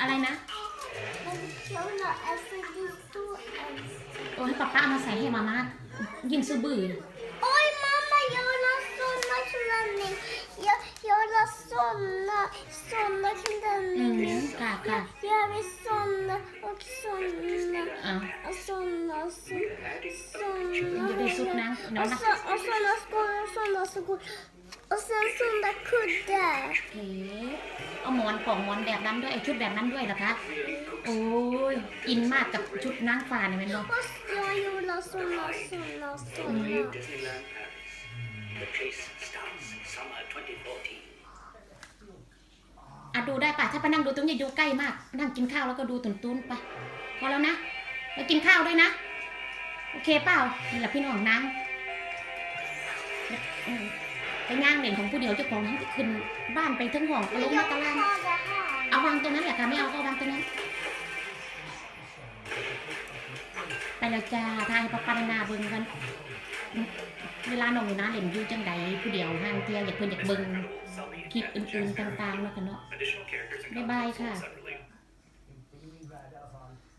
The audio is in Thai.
อะไรนะ Jag vill ha en för det står en. โอ้ให้ป้าป้าเอามาใส่ให้มาม่ายินซื้อบื้อ Oj mamma, jag vill ha såna klänning. Jag, jag vill ha såna, såna อืม klänning. ค่ะค่ะ Jag vill såna och såna. อ่า Och såna, så, såna. จะได้ซุปนะน้อง Och, นะ så, och såna skor och såna skor. Och sen såna kuddar. โอเค เอาหมอนของหมอนแบบนั้นด้วยไอชุดแบบนั้นด้วยเหรอคะ โอ้ยอินมากกับชุดนางฟ้าเนี่ยแมันบอก Och jag vill ha såna, såna, såna. Disneyland Paris. The chase starts summer 2014. อะดูได้ป่ะถ้าไปนั่งดูตรงนี้ดูใกล้มาก นั่งกินข้าวแล้วก็ดูตุนตุนๆไปพอแล้วนะไปกินข้าวด้วยนะ โอเคเปล่านี่แหละพี่น้องนาง ไปย่างเหรียญของผู้เดียวเจ้าของที่ขึ้นบ้านไปทั้งห้องก็ลงมาตารางเอาวางตรงนั้นแหละค่ะไม่เอาก็วางตรงนั้น ไปแล้วจ้าทายปะปันนาเบิ่งกัน เวลาน้องนะเล่นอยู่จังใดผู้เดียวห้างเที่ยวอยากเพิ่นอยากเบิ่งคลิปอื่นๆต่างๆเนาะค่ะเนาะ Additional characters and Bye-bye costumes ค่ะ